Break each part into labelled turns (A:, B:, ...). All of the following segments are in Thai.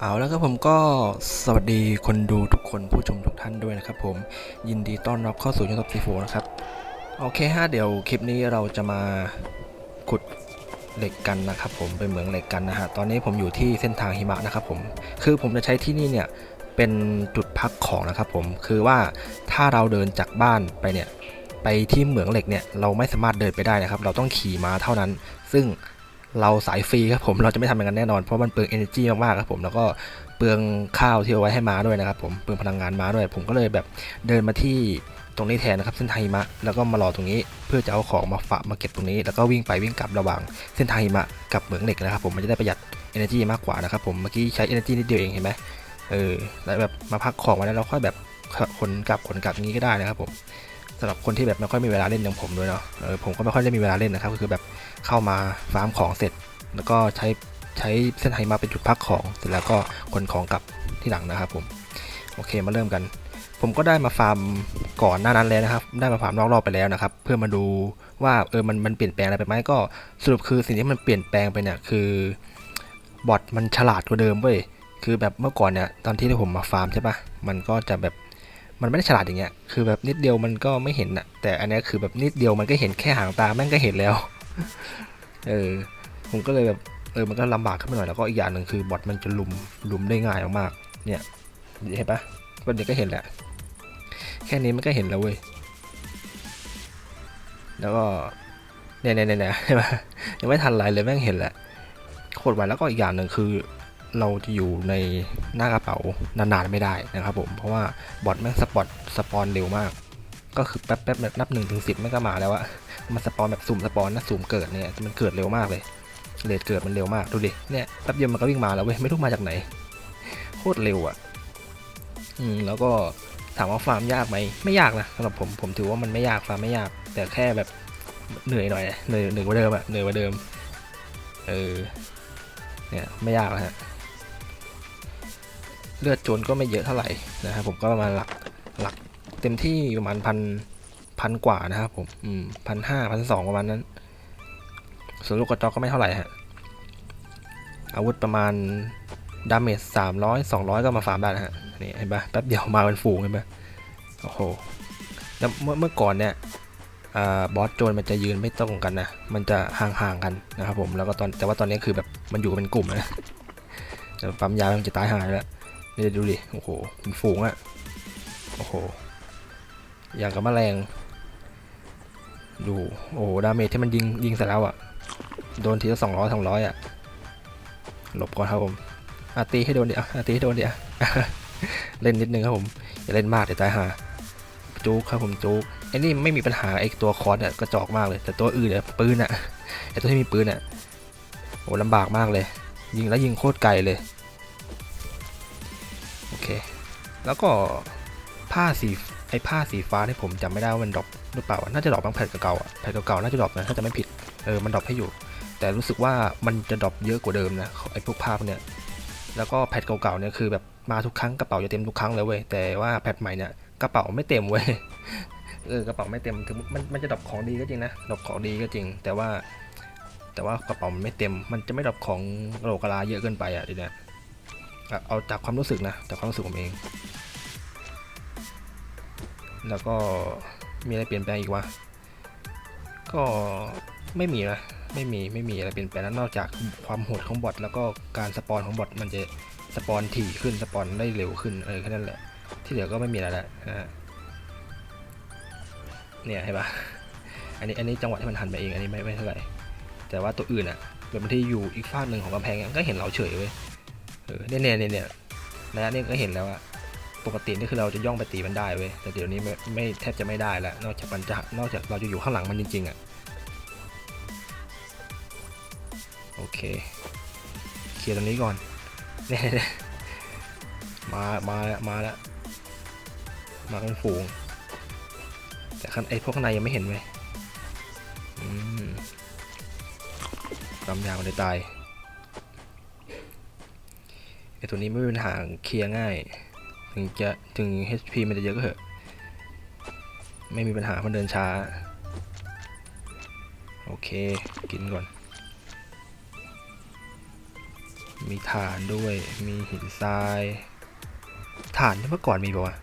A: เอาแล้วครับผมก็สวัสดีคนดูทุกคนผู้ชมทุกท่านด้วยนะครับผมยินดีต้อนรับเข้าสู่ช่องท็อปซีโฟนะครับ โอเคฮะเดี๋ยวคลิปนี้เราจะมาขุดเหล็กกันนะครับผมเป็นเหมืองเหล็กกันนะฮะตอนนี้ผมอยู่ที่เส้นทางหิมะนะครับผมคือผมจะใช้ที่นี่เนี่ยเป็นจุดพักของนะครับผมคือว่าถ้าเราเดินจากบ้านไปเนี่ยไปที่เหมืองเหล็กเนี่ยเราไม่สามารถเดินไปได้นะครับ เราต้องขี่ม้าเท่านั้น ซึ่ง เราสายฟรีครับผมเราจะไม่ทำอย่างนั้นแน่นอนเพราะมันเปลือง energy มากๆครับผมแล้วก็เปลืองข้าวที่เอาไว้ให้ม้าด้วยนะครับผมเปลืองพลังงานม้าด้วย ผมก็เลยแบบเดินมาที่ตรงนี้แทนนะครับเส้นทางหิมะแล้วก็มารอตรงนี้เพื่อจะเอาของมาฝากมาเก็บตรงนี้ แล้วก็วิ่งไปวิ่งกลับระหว่างเส้นทางหิมะกับเหมืองเหล็กนะครับผมมันจะได้ประหยัด energy มากกว่านะครับผมเมื่อกี้ใช้ energy นิดเดียวเองเห็นไหมเออแล้วแบบมาพักของไว้แล้วเราค่อยแบบขนกลับขนกลับอย่างนี้ก็ได้นะครับผม สำหรับคนที่แบบไม่ค่อยมีเวลาเล่นอย่างผมด้วยเนาะเออผมก็ไม่ค่อยได้มีเวลาเล่นนะครับก็คือแบบเข้ามาฟาร์มของเสร็จ แล้วก็ใช้ใช้เส้นไฮมาเป็นจุดพักของเสร็จแล้วก็ขนของกลับที่หลังนะครับผมโอเคมาเริ่มกัน ผมก็ได้มาฟาร์มก่อนหน้านั้นแล้วนะครับ ได้มาฟาร์มนอกรอบไปแล้วนะครับ เพื่อมาดูว่าเออมันมันเปลี่ยนแปลงอะไรไปไหมก็สรุปคือสิ่งที่มันเปลี่ยนแปลงไปเนี่ยคือบอทมันฉลาดกว่าเดิมเว้ยคือแบบเมื่อก่อนเนี่ยตอนที่ผมมาฟาร์มใช่ปะมันก็จะแบบ มันไม่ได้ฉลาดอย่างเงี้ย คือแบบนิดเดียวมันก็ไม่เห็นอะแต่อันนี้คือแบบนิดเดียวมันก็เห็นแค่หางตาแม่งก็เห็นแล้ว เออ ผมก็เลยแบบ เออ มันก็ลำบากขึ้นมาหน่อย แล้วก็อีกอย่างหนึ่งคือบอทมันจะลุม ลุมได้ง่ายมากๆ เนี่ย เห็นปะก็เดี๋ยวก็เห็นแหละ แค่นี้มันก็เห็นแล้วเว้ย แล้วก็ เนี่ยเนี่ยเนี่ยเนี่ยใช่ปะยังไม่ทันไรเลยแม่งเห็นแหละโคตรไวแล้วก็อีกอย่างหนึ่งคือ เราจะอยู่ในหน้ากระเป๋านานๆไม่ได้นะครับผม เพราะว่าบอทแม่งสปอตสปอนเร็วมาก ก็คือแป๊บแป๊บนับหนึ่งถึงสิบไม่งก็มาแล้วอะมันสปอนแบบสุ่มสปอนนะสุ่มเกิดเนี่ยมันเกิดเร็วมากเลยเรทเกิดมันเร็วมากดูดิเนี่ยแป๊บเดียวมันก็วิ่งมาแล้วเว้ยไม่รู้มาจากไหนโคตรเร็วอะอืมแล้วก็ถามว่าฟาร์มยากไหมไม่ยากนะสำหรับผมผมถือว่ามันไม่ยากฟาร์มไม่ยาก แต่แค่แบบเหนื่อยหน่อยเหนื่อยเหนื่อยกว่าเดิมอะเหนื่อยกว่าเดิมเออเนี่ยไม่ยากแล้วฮะ เลือดโจรก็ไม่เยอะเท่าไหร่นะครับผมก็ประมาณหลักหลักเต็มที่ประมาณพันพันกว่านะครับผมอืมพันห้าพันสองประมาณนั้น ส่วนลูกกระจอกก็ไม่เท่าไหร่ฮะอาวุธประมาณดาเมจสามร้อยสองร้อยก็มาฟาร์มได้นะฮะนี่เห็นปะแป๊บเดียวมาเป็นฝูงเห็นปะโอ้โหแล้วเมื่อเมื่อก่อนเนี่ยอบอสโจนมันจะยืนไม่ตรงกันนะ มันจะห่างๆกันนะครับผม แล้วก็ตอนแต่ว่าตอนนี้คือแบบมันอยู่เป็นกลุ่มนะแต่ปั๊มยามันจะตายหายแล้ว นี่ดูดิ โอ้โหเป็นฝูงอะโอ้โห อย่างกับแมลง ดู โอ้โห ดาเมจที่มันยิง ยิงเสร็จแล้วอะ่ะ โดนทีละสองร้อยสองร้อยอะ หลบก่อนครับผมอาตีให้โดนเดิอะอาตีให้โดนเดิอะเล่นนิดนึงครับผม อย่าเล่นมากเดี๋ยวตายหาจุกครับผมจุกไอ้นี่ไม่มีปัญหาไอ้ตัวคอร์สเนี่ยกระจอกมากเลย แต่ตัวอื่นเนี่ยปืนอะไอ้ตัวที่มีปืนอะโอ้ลำบากมากเลย ยิงแล้วยิงโคตรไกลเลย เคแล้วก็ผ้าสีไอ้ผ้าสีฟ้าที่ผมจำไม่ได้ว่ามันดรอปหรือเปล่า น่าจะดรอปบางแผ่นเก่าๆอะแผ่นเก่าๆน่าจะดรอปนะถ้าจะไม่ผิดเออมันดรอปให้อยู่ แต่รู้สึกว่ามันจะดรอปเยอะกว่าเดิมนะไอ้พวกภาพเนี่ยแล้วก็แพทเก่าๆเนี่ยคือแบบมาทุกครั้งกระเป๋าจะเต็มทุกครั้งเลยเว้ยแต่ว่าแพทใหม่เนี่ยกระเป๋าไม่เต็มเว้ยเออกระเป๋าไม่เต็มถึงมันมันจะดรอปของดีก็จริงนะดรอปของดีก็จริง แต่ว่า แต่ว่ากระเป๋ามันไม่เต็ม มันจะไม่ดรอปของโลกะลาเยอะเกินไปอะทีเนี้ย เอาจากความรู้สึกนะจากความรู้สึกผมเอง แล้วก็มีอะไรเปลี่ยนแปลงอีกวะก็ไม่มีนะไม่มีไม่มีอะไรเปลี่ยนแปลงแล้วนอกจากความโหดของบอทแล้วก็การสปอนของบอทมันจะสปอนถี่ขึ้นสปอนได้เร็วขึ้นเออแค่นั้นแหละ ที่เหลือก็ไม่มีอะไรแล้วนะเนี่ยเห็นปะอันนี้อันนี้จังหวะที่มันหันไปเองอันนี้ไม่ไม่เท่าไหร่แต่ว่าตัวอื่นอะแบบที่อยู่อีกฝากหนึ่งของกำแพงก็เห็นเราเฉยเว้ย เออเนี่ยเนี่ยเนี่ยเนี่ยระยะนี้ก็เห็นแล้วอะปกตินี่คือเราจะย่องไปตีมันได้เว้ยแต่เดี๋ยวนี้ไม่ไม่แทบจะไม่ได้แล้วนอกจากมันจะนอกจากเราจะอยู่ข้างหลังมันจริงๆอะโอเคเคลียร์ตรงนี้ก่อนเนี่ยมามามาแล้วมาเป็นฝูง แต่ข้างไอพวกข้างในยังไม่เห็นเว้ยอืมกำยาวมันเลยตาย ไอตัวนี้ไม่เป็นปัญหาเคลียร์ง่าย ถึงจะถึง HP มันจะเยอะก็เถอะ ไม่มีปัญหามันเดินช้า โอเค กินก่อน มีฐานด้วย มีหินทราย ฐานที่เมื่อก่อนมีปะวะ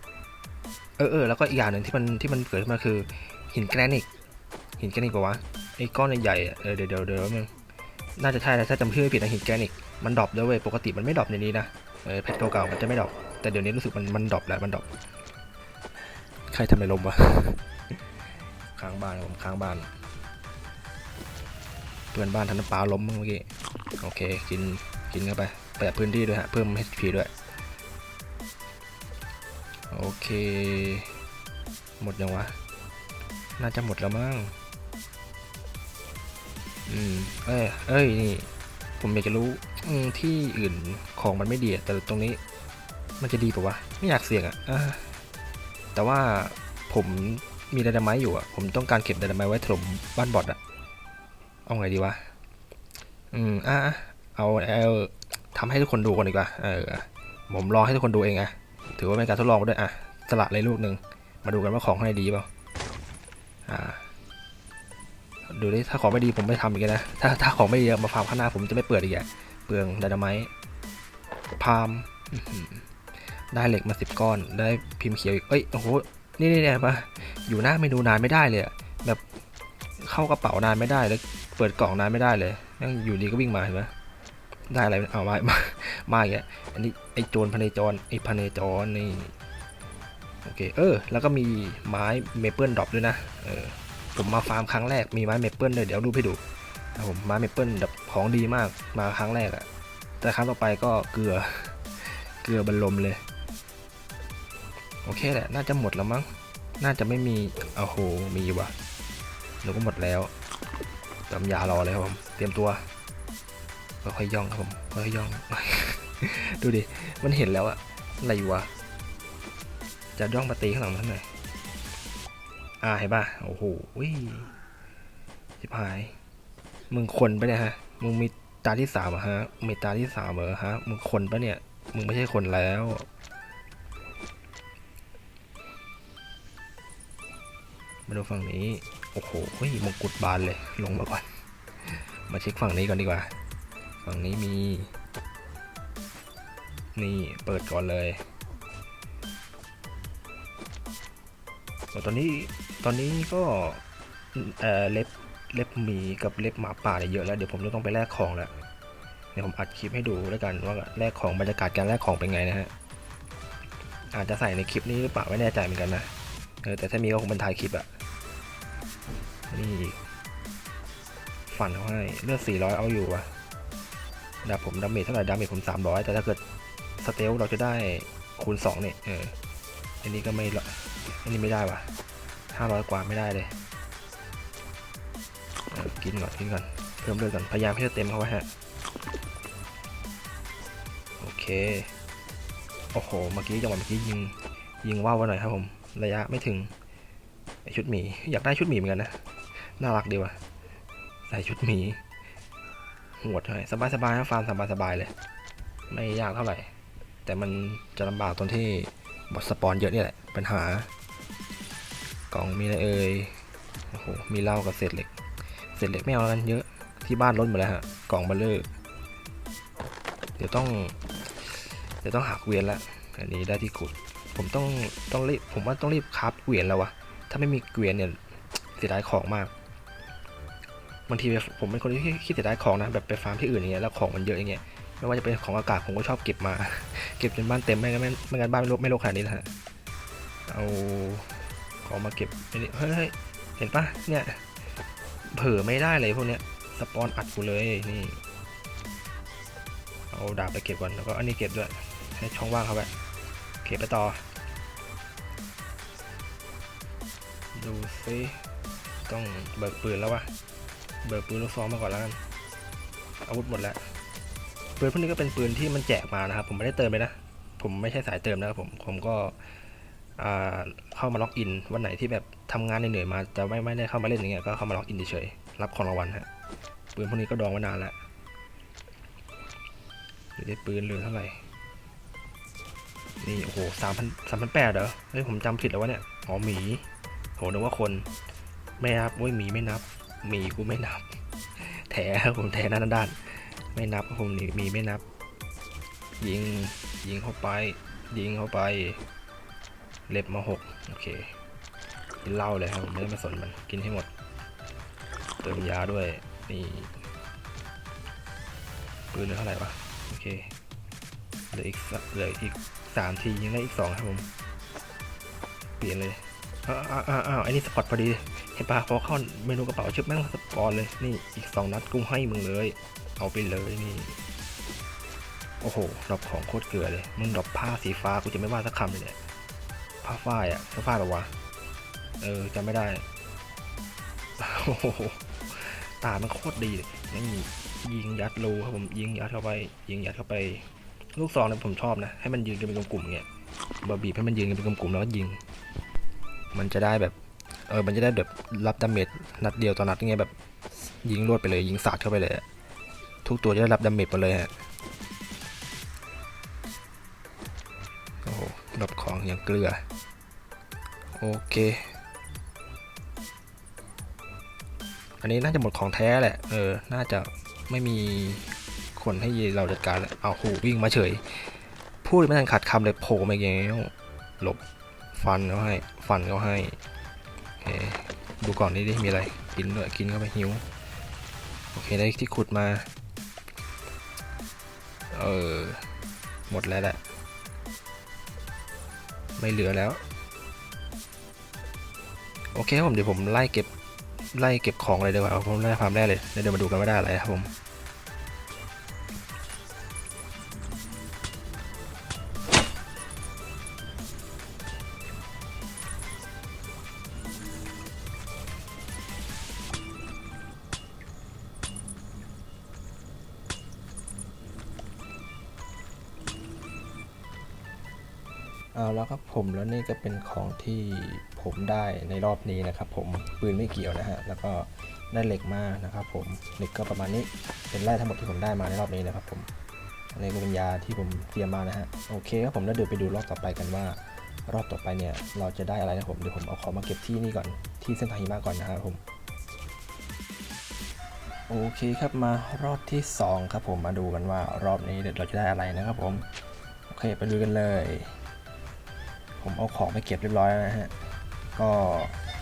A: เออเออแล้วก็อีกอย่างหนึ่งที่มันที่มันเกิดขึ้นมาคือหินแกรนิตหินแกรนิตปะวะไอ้ก้อนใหญ่ๆเออเดี๋ยวเดี๋ยวเดี๋ยวแป๊บนึงน่าจะใช่ถ้าจำชื่อไม่ผิดนะหินแกรนิต มันดรอปด้วยเว้ยปกติมันไม่ดรอปในนี้นะเออเพชรเก่าๆมันจะไม่ดรอปแต่เดี๋ยวนี้รู้สึกมันมันดรอปแหละมันดรอปใครทำอะไรลมวะค้างบ้านผมค้างบ้านเพื่อนบ้านทำน้ำปลาล้มเมื่อกี้โอเคกินกินเข้าไปปะพื้นที่ด้วยฮะเพิ่ม HP ด้วยโอเค หมดยังวะ น่าจะหมดแล้วมั้ง อืม เอ้ย เอ้ย นี่ ผมอยากจะรู้ที่อื่นของมันไม่ดีแต่ตรงนี้มันจะดีปะวะ ไม่อยากเสี่ยงอะ่ะแต่ว่าผมมีดนาไมต์อยู่อะผมต้องการเก็บดนาไมต์ไว้ถล่มบ้านบอดอะเอาไงดีวะ อืมอะอะเอาเอาทำให้ทุกคนดูก่อนดีกว่า เออ ผมรอให้ทุกคนดูเองอะถือว่าเป็นการทดลองด้วยอะสละเลยลูกหนึ่ง มาดูกันว่าของข้างในดีเปล่า อ่า ดูดิถ้าของไม่ดีผมไม่ทำอีกนะถ้าถ้าของไม่ดีเอามาฟาร์มข้างหน้าผมจะไม่เปิดอีกอะเปลืองไดนาไมต์พามได้เหล็กมาสิบก้อนได้พิมพ์เขียวอีกเอ้ยโอ้โหนี่นี่เนี่ยมาอยู่หน้าเมนูนานไม่ได้เลยแบบเข้ากระเป๋านานไม่ได้แล้วเปิดกล่องนานไม่ได้เลยยังอยู่ดีก็วิ่งมาเห็นไหมได้อะไรเอามามามาอีกอันนี้ไอโจรพเนจรไอพเนจรนี่โอเคเออแล้วก็มีไม้เมเปิลดรอปด้วยนะเออ ผมมาฟาร์มครั้งแรกมีไม้เมเปิลเลยเดี๋ยวรูปให้ดูนะผมไม้เมเปิลแบบของดีมากมาครั้งแรกอะแต่ครั้งต่อไปก็เกลือเกลือบรรลมเลย โอเคแหละ น่าจะหมดแล้วมั้ง น่าจะไม่มีโอ้โหมีว่ะหนูก็หมดแล้วตำยารอเลยครับผม เตรียมตัวค่อยย่องครับผมค่อยย่อง ดูดิ มันเห็นแล้วอะอะไรอยู่วะ จะย่องมาตีข้างหลังมันทำไม อ่าเห็นป่ะ โอ้โหวิชิบหาย มึงคนปะเนี่ยฮะ มึงมีตาที่สามเหรอะฮะ มีตาที่สามเหรอฮะ มึงคนปะเนี่ย มึงไม่ใช่คนแล้วมาดูฝั่งนี้ โอ้โหเฮ้ยมงกุฎบานเลย ลงมาก่อน มาเช็คฝั่งนี้ก่อนดีกว่า ฝั่งนี้มี นี่เปิดก่อนเลยตอนนี้ ตอนนี้ก็เออเล็บเล็บหมีกับเล็บหมาป่าเนี่ยเยอะแล้วเดี๋ยวผมจะต้องไปแลกของแล้วเดี๋ยวผมอัดคลิปให้ดูแล้วกันว่าแลกของบรรยากาศการแลกของเป็นไงนะฮะอาจจะใส่ในคลิปนี้หรือเปล่าไม่แน่ใจเหมือนกันนะเออแต่ถ้ามีก็คงเป็นถ่ายคลิปอะนี่อีกฟันเขาให้เลือด400 เอาอยู่วะดาบผมดาเมจเท่าไหร่ดาเมจผม 300 แต่ถ้าเกิดสเตลเราจะได้คูณ2เนี่ยเอออันนี้ก็ไม่ละอันนี้ไม่ได้วะ 500กว่าไม่ได้เลยกินก่อนกินก่อนเพิ่มเลือดก่อนพยายามให้เต็มเขาไว้ฮะโอเคโอ้โหเมื่อกี้จังหวะเมื่อกี้ยิงยิงว่าวไว้หน่อยครับผมระยะไม่ถึงชุดหมีอยากได้ชุดหมีเหมือนกันนะน่ารักดีว่ะใส่ชุดหมีหวดเลยสบายสบายนะฟาร์มสบายสบายเลย ไม่ยากเท่าไหร่ แต่มันจะลำบากตอนที่บอสสปอนเยอะนี่แหละปัญหา กล่องมีอะไรเอ่ยโอ้โหมีเหล้ากับเศษเหล็กเศษเหล็กไม่เอาแล้วกันเยอะที่บ้านล้นหมดแล้วฮะกล่องเบลเลอร์เดี๋ยวต้องเดี๋ยวต้องหักเวียนละอันนี้ได้ที่ขุด ผมต้องต้องรีบผมว่าต้องรีบคราฟเกวียนแล้ววะถ้าไม่มีเกวียนเนี่ยเสียดายของมากบางทีผมเป็นคนที่คิดเสียดายของนะแบบไปฟาร์มที่อื่นอย่างเงี้ยแล้วของมันเยอะอย่างเงี้ยไม่ว่าจะเป็นของอากาศผมก็ชอบเก็บมา เก็บจนบ้านเต็มไม่งั้นไม่ไม่งั้นบ้านไม่รกไม่รกขนาดนี้นะฮะเอา ขอมาเก็บเฮ้ยเห็นปะเนี่ย เผลอไม่ได้เลยพวกเนี้ย สปอนอัดกูเลยนี่ เอาดาบไปเก็บก่อน แล้วก็อันนี้เก็บด้วย ให้ช่องว่างเขาไว้เก็บไปต่อ ดูซิต้องเบิกปืนแล้ววะ เบิกปืนลูกซองมาก่อนแล้วกัน อาวุธหมดแล้ว ปืนพวกนี้ก็เป็นปืนที่มันแจกมานะครับ ผมไม่ได้เติมเลยนะ ผมไม่ใช่สายเติมนะครับผม ผมก็ เข้ามาล็อกอินวันไหนที่แบบทำงานเหนื่อยมาจะไม่ไม่ได้เข้ามาเล่นอย่างเงี้ยก็เข้ามาล็อกอินเฉยรับของรางวัลฮะปืนพวกนี้ก็ดองไว้นานแล้วเดี๋ยวได้ปืนเหลือเท่าไหร่นี่โอ้โหสามพันสามพันแปดเหรอเฮ้ยผมจำผิดแล้ววะเนี่ยอ๋อหมีโหนึกว่าคนไม่นับโอ้ยหมีไม่นับหมีกูไม่นับ แถผมแถหน้านด้าน ไม่นับผมหนีหมีไม่นับ ยิงยิงเข้าไป ยิงเข้าไป เล็บมาหกโอเค กินเหล้าเลยครับผมไม่ได้มาสนมันกินให้หมด เติมยาด้วยนี่ปืนเหลือเท่าไหร่วะโอเคเหลืออีกเหลืออีกสามทียังได้อีกสองครับผมเปลี่ยนเลยอ้าวอ้าวอ้าวอ้าวไอ้นี่สปอตพอดีเห็นปะพอเข้าเมนูกระเป๋าชึบแม่งสปอตเลยนี่อีกสองนัดกูให้มึงเลย เอาไปเลยนี่โอ้โหดรอปของโคตรเกลือเลย มึงดรอปผ้าสีฟ้ากูจะไม่ว่าสักคำเลยเนี่ย ผ้าฝ้ายอะผ้าฝ้ายแบบวะ เออจำไม่ได้ โอ้โห ตามันโคตรดีเลยนี่ยิงยัดรูครับผมยิงยัดเข้าไป ยิงยัดเข้าไป ลูกซองเนี่ยผมชอบนะ ให้มันยืนกันเป็นกลุ่มๆเงี้ยบาบีบให้มันยืนกันเป็นกลุ่มๆแล้วก็ยิง มันจะได้แบบ เออ มันจะได้แบบรับดาเมจนัดเดียวต่อนัดเงี้ยแบบ ยิงรวดไปเลย ยิงสาดเข้าไปเลย ทุกตัวจะได้รับดาเมจหมดเลยฮะโอ้โหรอปของอย่างเกลือ โอเค อันนี้น่าจะหมดของแท้แหละ เออ น่าจะไม่มีคนให้เราจัดการแล้วเอาหูวิ่งมาเฉย พูดไม่ทันขาดคำเลยโผล่มาอย่างเงี้ยหลบฟันเขาให้ ฟันเขาให้โอเคดูก่อนนี่ดิมีอะไร กินด้วยกินเข้าไปหิว โอเคได้ที่ขุดมา เออ หมดแล้วแหละ ไม่เหลือแล้ว โอเคครับผมเดี๋ยวผมไล่เก็บไล่เก็บของเลยดีกว่าผมไล่ความแรกเลยเดี๋ยวมาดูกันว่าได้อะไรครับผม เอาแล้วครับผมแล้วนี่ก็เป็นของที่ผมได้ในรอบนี้นะครับ ผมปืนไม่เกี่ยวนะฮะแล้วก็ได้เหล็กมานะครับผมเหล็กก็ประมาณนี้เป็นแร่ทั้งหมดที่ผมได้มาในรอบนี้นะครับผมอันนี้ก็เป็นยาที่ผมเตรียมมานะฮะโอเคครับผมแล้วเดี๋ยวไปดูรอบต่อไปกันว่า รอบต่อไปเนี่ยเราจะได้อะไรนะผมเดี๋ยวผมเอาของมาเก็บที่นี่ก่อนที่เส้นทางหิมะก่อนนะครับผมโอเคครับมารอบที่ 2 ครับผมมาดูกันว่ารอบนี้เดี๋ยวเราจะได้อะไรนะครับผม โอเคไปดูกันเลย ผมเอาของไปเก็บเรียบร้อยแล้วนะฮะ ก็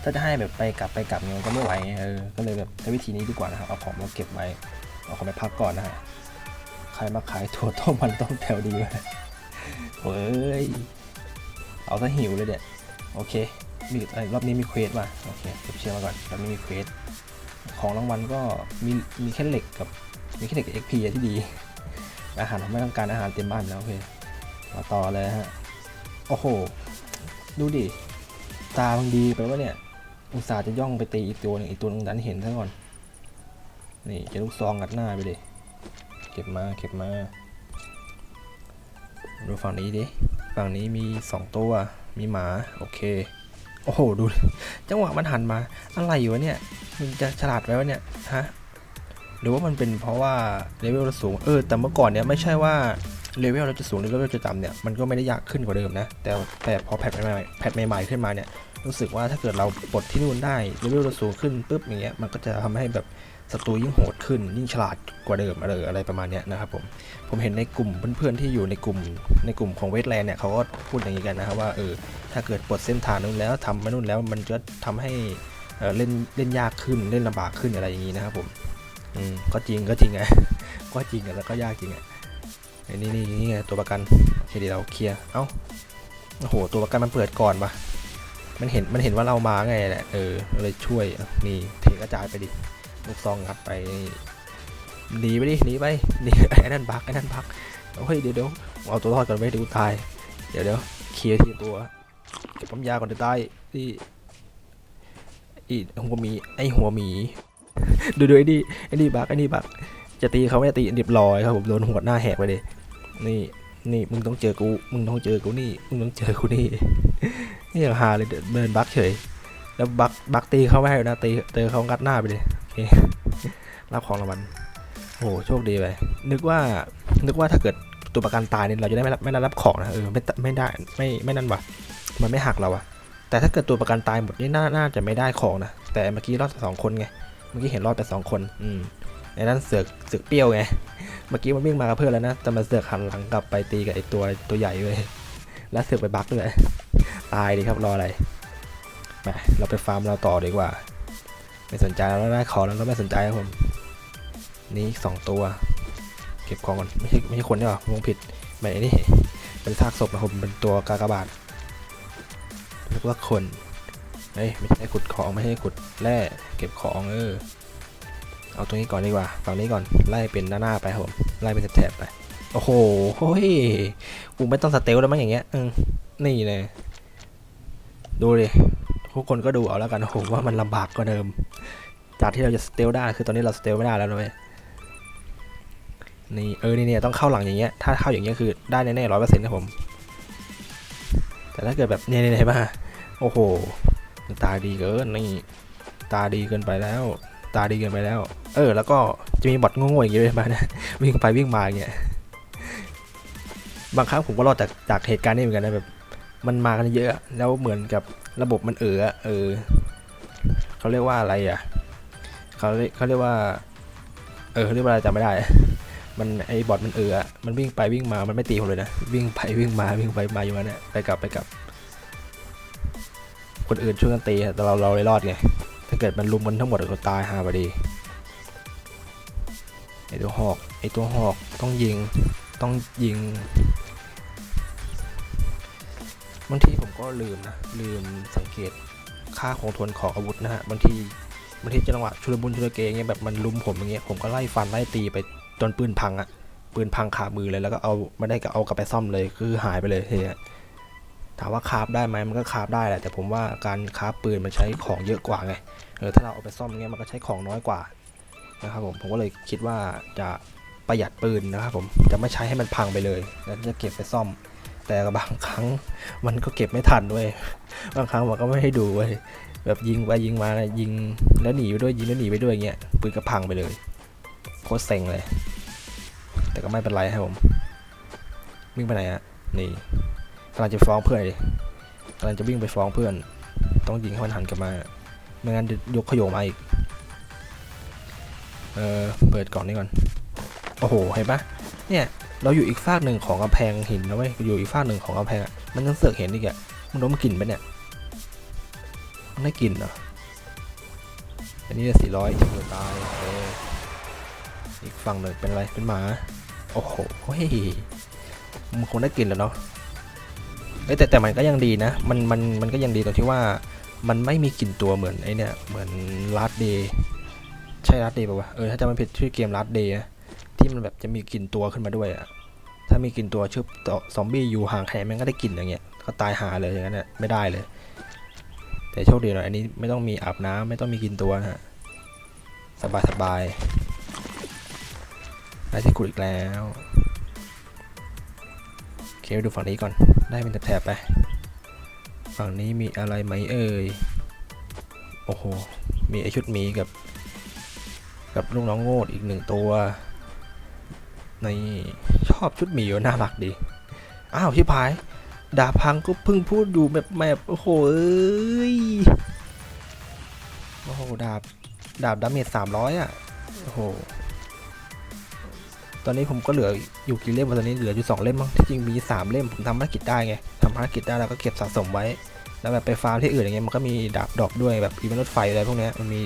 A: ถ้าจะให้แบบไปกลับไปกลับเนี่ยมันก็ไม่ไหวไงเออ ก็เลยแบบใช้วิธีนี้ดีกว่านะครับ เอาของมาเก็บไว้ เอาของไปพักก่อนนะฮะ ใครมาขายถั่วต้มมันต้องแถวดีวะเฮ้ย เอาซะหิวเลยเด็ดโอเค มีรอบนี้มีเควสว่ะ โอเคเก็บเชือกมาก่อนรอบนี้มีเควส ของรางวัลก็มีมีแค่เหล็กกับมีแค่เหล็กกับ XP อที่ดี อาหารผมไม่ต้องการอาหารเต็มบ้านแล้วโอเคมาต่อเลยฮะ โอ้โห ดูดิ ตามันดีไปวะเนี่ย อุตส่าห์จะย่องไปตีอีกตัวหนึ่งอีกตัวนึงดันเห็นซะก่อน นี่จะลูกซองกัดหน้าไปดิ เก็บมาเก็บมา ดูฝั่งนี้ดิ ฝั่งนี้มี2ตัว มีหมา โอเค โอ้โห ดู จังหวะมันหันมา อะไรอยู่วะเนี่ย มันจะฉลาดไหมวะเนี่ย ฮะ หรือว่ามันเป็นเพราะว่าเลเวลสูง เออ แต่เมื่อก่อนเนี่ยไม่ใช่ว่า เลเวลเราจะสูงหรือเลเวลจะต่ำเนี่ยมันก็ไม่ได้ยากขึ้นกว่าเดิมนะ แต่แต่พอแพทใหม่ๆแพทใหม่ๆขึ้นมาเนี่ยรู้สึกว่าถ้าเกิดเราปลดที่นู่นได้เลเวลเราสูงขึ้นปุ๊บอย่างเงี้ยมันก็จะทำให้แบบศัตรูยิ่งโหดขึ้น ยิ่งฉลาดกว่าเดิมอะไรอะไรประมาณเนี้ยนะครับผมผมเห็นในกลุ่มเพื่อนๆที่อยู่ในกลุ่มในกลุ่มของเวทแลนด์เนี่ยเขาก็พูดอย่างนี้กันนะครับว่าเออถ้าเกิดปลดเส้นทางนู้นแล้วทำมานู่นแล้วมันจะทำให้เออเล่นเล่นยากขึ้นเล่นลำบากขึ้นอะไรอย่างนี้นะครับผมอืมก็จริงก็จริงไงก็จริงแล้วก็ยากจริงอะ ไอ้นี่นี่นี่ไงตัวประกันเคเดี๋ยวเราเคลียร์เอ้าโอ้โหตัวประกันมันเปิดก่อนปะมันเห็นมันเห็นว่าเรามาไงแหละเออเลยช่วยนี่เทกระจายไปดิลูกซองงัดไปหนีไปดิหนีไปหนีไอ้นั่นบักไอ้นั่นบักเฮ้ยเดี๋ยวเดี๋ยวเอาตัวรอดก่อนไว้เดี๋ยวกูตายเดี๋ยวเดี๋ยวเคลียร์ทีตัวเก็บปั๊มยาก่อนจะตายที่อีหัวหมีไอหัวหมีดูดูไอ้นี่ไอ้นี่บักไอ้นี่บัก จะตีเขาไม่ตีเรียบร้อยครับผมโดนหัวหน้าแหกไปเลยนี่นี่มึงต้องเจอกูมึงต้องเจอกูนี่มึงต้องเจอกูนี่นี่อย่างฮาเลยเดินบักเฉย แล้วบักบักตีเขาไม่ให้นะตีเจอเขางัดหน้าไปเลยโอเครับของรางวัลโอ้โหโชคดีไปนึกว่านึกว่าถ้าเกิดตัวประกันตายเนี่ยเราจะได้ไม่รับไม่ได้รับของนะเออไม่ไม่ได้ไม่ไม่นั่นวะมันไม่หักเราอะแต่ถ้าเกิดตัวประกันตายหมดนี่น่าน่าจะไม่ได้ของนะแต่เมื่อกี้รอดสองคนไงเมื่อกี้เห็นรอดแต่สองคน อืม ไอ้นั่นเสือกเสือกเปรี้ยวไง เมื่อกี้มันวิ่งมากับเพื่อนแล้วนะแต่มันเสือกหันหลังกลับไปตีกับไอ้ตัวตัวใหญ่เลยแล้วเสือกไปบักด้วยตายดีครับรออะไรไปเราไปฟาร์มเราต่อดีกว่า ไม่สนใจแล้วได้ขอแล้วก็ไม่สนใจครับผม นี่สองตัว เก็บของก่อนไม่ใช่ไม่ใช่คนนี่หรอมงผิดไม่ไอ้นี่เป็นซากศพนะผมเป็นตัวกากบาทเรียกว่าคนเฮ้ยไม่ใช่ขุดของไม่ใช่ขุดแร่เก็บของเออ เอาตรงนี้ก่อนดีกว่า ฝั่งนี้ก่อน ไล่เป็นหน้าๆไปครับผม ไล่เป็นแถบๆไป โอ้โหเฮ้ยกูไม่ต้องสเตลแล้วมั้งอย่างเงี้ยนี่เลย ดูดิ ทุกคนก็ดูเอาแล้วกันผมว่ามันลำบากกว่าเดิม จากที่เราจะสเตลได้ คือตอนนี้เราสเตลไม่ได้แล้วนะเว้ย นี่ เออ นี่เนี่ยต้องเข้าหลังอย่างเงี้ย ถ้าเข้าอย่างเงี้ยคือได้แน่ๆร้อยเปอร์เซ็นต์นะผม แต่ถ้าเกิดแบบเนี่ยเนี่ยเห็นป่ะโอ้โห ตาดีเกิน นี่ ตาดีเกินไปแล้ว ตาดีเกินไปแล้ว เออ แล้วก็จะมีบอทโง่ๆอย่างเงี้ยด้วยมานะวิ่งไปวิ่งมาอย่างเงี้ยบางครั้งผมก็รอดจากจากเหตุการณ์นี้เหมือนกันนะแบบมันมากันเยอะ แล้วเหมือนกับระบบมันเอออะเออเขาเรียกว่าอะไรอะเขาเรียกเขาเรียกว่า เออเขาเรียกว่าอะไรจำไม่ได้ มันไอ้บอทมันเอออะมันวิ่งไปวิ่งมามันไม่ตีผมเลยนะวิ่งไปวิ่งมาวิ่งไปมาอยู่นั่นแหละไปกลับไปกลับ คนอื่นช่วยกันตีแต่เราเราเลยรอดไง ถ้าเกิดมันลุมมันทั้งหมดก็ตายหาพอดีไอตัวหอกไอตัวหอกต้องยิงต้องยิงบางทีผมก็ลืมนะลืมสังเกตค่าคงทนของอาวุธนะฮะบางทีบางทีจังหวะชุลมุนชุลเกอย่างเงี้ยแบบมันลุมผมอย่างเงี้ยผมก็ไล่ฟันไล่ตีไปจนปืนพังอะปืนพังขามือเลยแล้วก็เอาไม่ได้ก็เอากลับไปซ่อมเลยคือหายไปเลยทีเนี้ย ถามว่าคาฟได้ไหมมันก็คาฟได้แหละแต่ผมว่าการคาฟปืนมันใช้ของเยอะกว่าไงเออถ้าเราเอาไปซ่อมเงี้ยมันก็ใช้ของน้อยกว่านะครับผมผมก็เลยคิดว่าจะประหยัดปืนนะครับผมจะไม่ใช้ให้มันพังไปเลยแล้วจะเก็บไปซ่อม แต่บางครั้งมันก็เก็บไม่ทันด้วยบางครั้งมันก็ไม่ให้ดูเว้ยแบบยิงไปยิงมายิงแล้วหนีไปด้วยยิงแล้วหนีไปด้วยเงี้ยปืนก็พังไปเลยโคตรเซ็งเลย แต่ก็ไม่เป็นไรครับผมวิ่งไปไหนอะนี่ กำลังจะฟ้องเพื่อนเลยกำลังจะวิ่งไปฟ้องเพื่อน ต้องยิงให้มันหันกลับมา ไม่งั้นยกขโยมาอีก เออเปิดกล่องนี้ก่อน โอ้โห เห็นปะเนี่ยเราอยู่อีกฝากหนึ่งของกำแพงหินนะเว้ย อยู่อีกฝากหนึ่งของกำแพงอะ มันยังเสือกเห็นอีกอะมันดมกลิ่นปะเนี่ยมันได้กลิ่นเหรอ อันนี้สี่ร้อยจะมือตายเอออีกฝั่งหนึ่งเป็นอะไร เป็นหมา โอ้โหเฮ้ยมันคงได้กลิ่นแล้วเนาะ เอ้แต่แต่มันก็ยังดีนะ มันมันมันก็ยังดีตรงที่ว่ามันไม่มีกลิ่นตัวเหมือนไอเนี่ยเหมือนลาดเดย์ใช่ลัดเดย์ป่าวะเออถ้าจำไม่ผิดชื่อเกมลัดเดย์ที่มันแบบจะมีกลิ่นตัวขึ้นมาด้วยอะถ้ามีกลิ่นตัวชื่อซอมบี้อยู่ห่างแค่ไหนแม่งก็ได้กลิ่นอย่างเงี้ยก็ตายหาเลยอย่างนั้นน่ะไม่ได้เลย แต่โชคดีหน่อยอันนี้ไม่ต้องมีอาบน้ำไม่ต้องมีกลิ่นตัวนะฮะสบายสบายได้ที่กุดอีกแล้ว เคดูฝั่งนี้ก่อน ได้เป็นแถบๆไป ฝั่งนี้มีอะไรไหมเอ่ย โอ้โห มีไอชุดหมีกับ กับลูกน้องโง่อีกหนึ่งตัว ในชอบชุดหมีอยู่น่ารักดี อ้าวชิพาย ดาบพังก็เพิ่งพูดอยู่แบบแบบโอ้โหเอ้ย โอ้โห ดาบ ดาบดาเมจสามร้อยอะ โอ้โห ตอนนี้ผมก็เหลืออยู่กี่เล่มวะตอนนี้เหลืออยู่สองเล่มมั้งที่จริงมีสามเล่มผมทำภารกิจได้ไงทำภารกิจได้แล้วก็เก็บสะสมไว้ แล้วแบบไปฟาร์มที่อื่นอย่างเงี้ยมันก็มีดาบดอกด้วยแบบอีเวนต์รถไฟอะไรพวกเนี้ยมันมี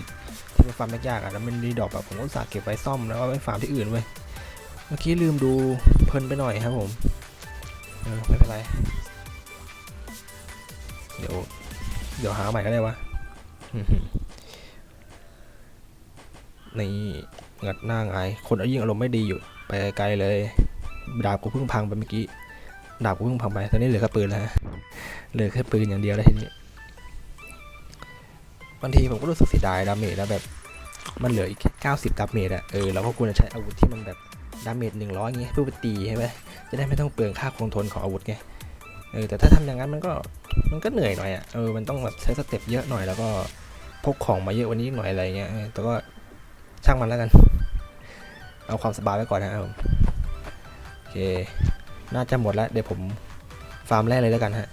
A: ที่มันฟาร์มยากๆอะแล้วมันมีดอกแบบผมก็อุตสาห์เก็บไว้ซ่อมแล้วก็ไปฟาร์มที่อื่นเว้ยเมื่อกี้ลืมดูเพลินไปหน่อยครับผมเออไม่เป็นไรเดี๋ยวเดี๋ยวหาใหม่ก็ได้วะนี่งัดหน้าไงายคนเอายิ่งอารมณ์ไม่ดีอยู่ ไปไกลเลย ดาบกูเพิ่งพังไปเมื่อกี้ ดาบกูเพิ่งพังไป ตอนนี้เหลือแค่ปืนแล้วฮะเหลือแค่ปืนอย่างเดียวแล้วทีนี้บางทีผมก็รู้สึกเสียดายดาเมจนะแบบ มันเหลืออีกแค่90ดาเมจอะเออเราก็ควรจะใช้อาวุธที่มันแบบดาเมจ100อย่างเงี้ยเพื่อไปตีใช่ไหมจะได้ไม่ต้องเปลืองค่าคงทนของอาวุธไงเออแต่ถ้าทำอย่างนั้นมันก็มันก็เหนื่อยหน่อยอะเออมันต้องแบบใช้สเต็ปเยอะหน่อยแล้วก็พกของมาเยอะวันนี้หน่อยอะไรเงี้ยแต่ก็ช่างมันแล้วกัน เอาความสบายไว้ก่อนนะครับผมโอเค น่าจะหมดแล้ว เดี๋ยวผมฟาร์มแรกเลยแล้วกันฮะ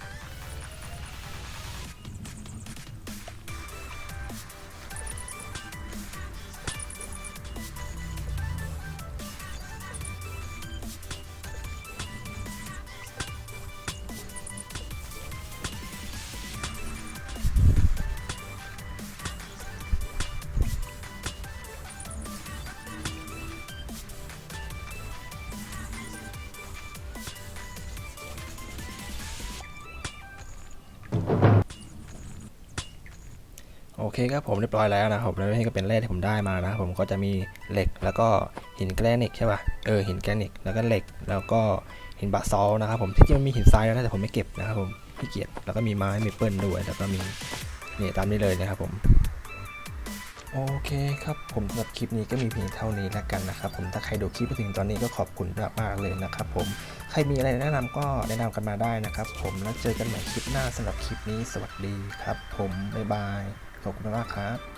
A: โอเคครับผมเรียบร้อยแล้วนะครับแล้วนี่ก็เป็นแร่ที่ผมได้มานะครับผมก็จะมีเหล็กแล้วก็หินแกรนิตใช่ป่ะเออหินแกรนิตแล้วก็เหล็กแล้วก็หินบาซอลนะครับผมที่จริงมันมีหินทรายแล้วแต่ผมไม่เก็บนะครับผมขี้เกียจแล้วก็มีไม้มีเปิลด้วยแล้วก็มีเนี่ยตามนี้เลยนะครับผมโอเคครับผมสำหรับคลิปนี้ก็มีเพียงเท่านี้แล้วกันนะครับผมถ้าใครดูคลิปมาถึงตอนนี้ก็ขอบคุณมากๆเลยนะครับผมใครมีอะไรแนะนำก็แนะนำกันมาได้นะครับผมแล้วเจอกันใหม่คลิปหน้าสำหรับคลิปนี้สวัสดีครับ ผมบ๊ายบาย ขอบคุณมากครับ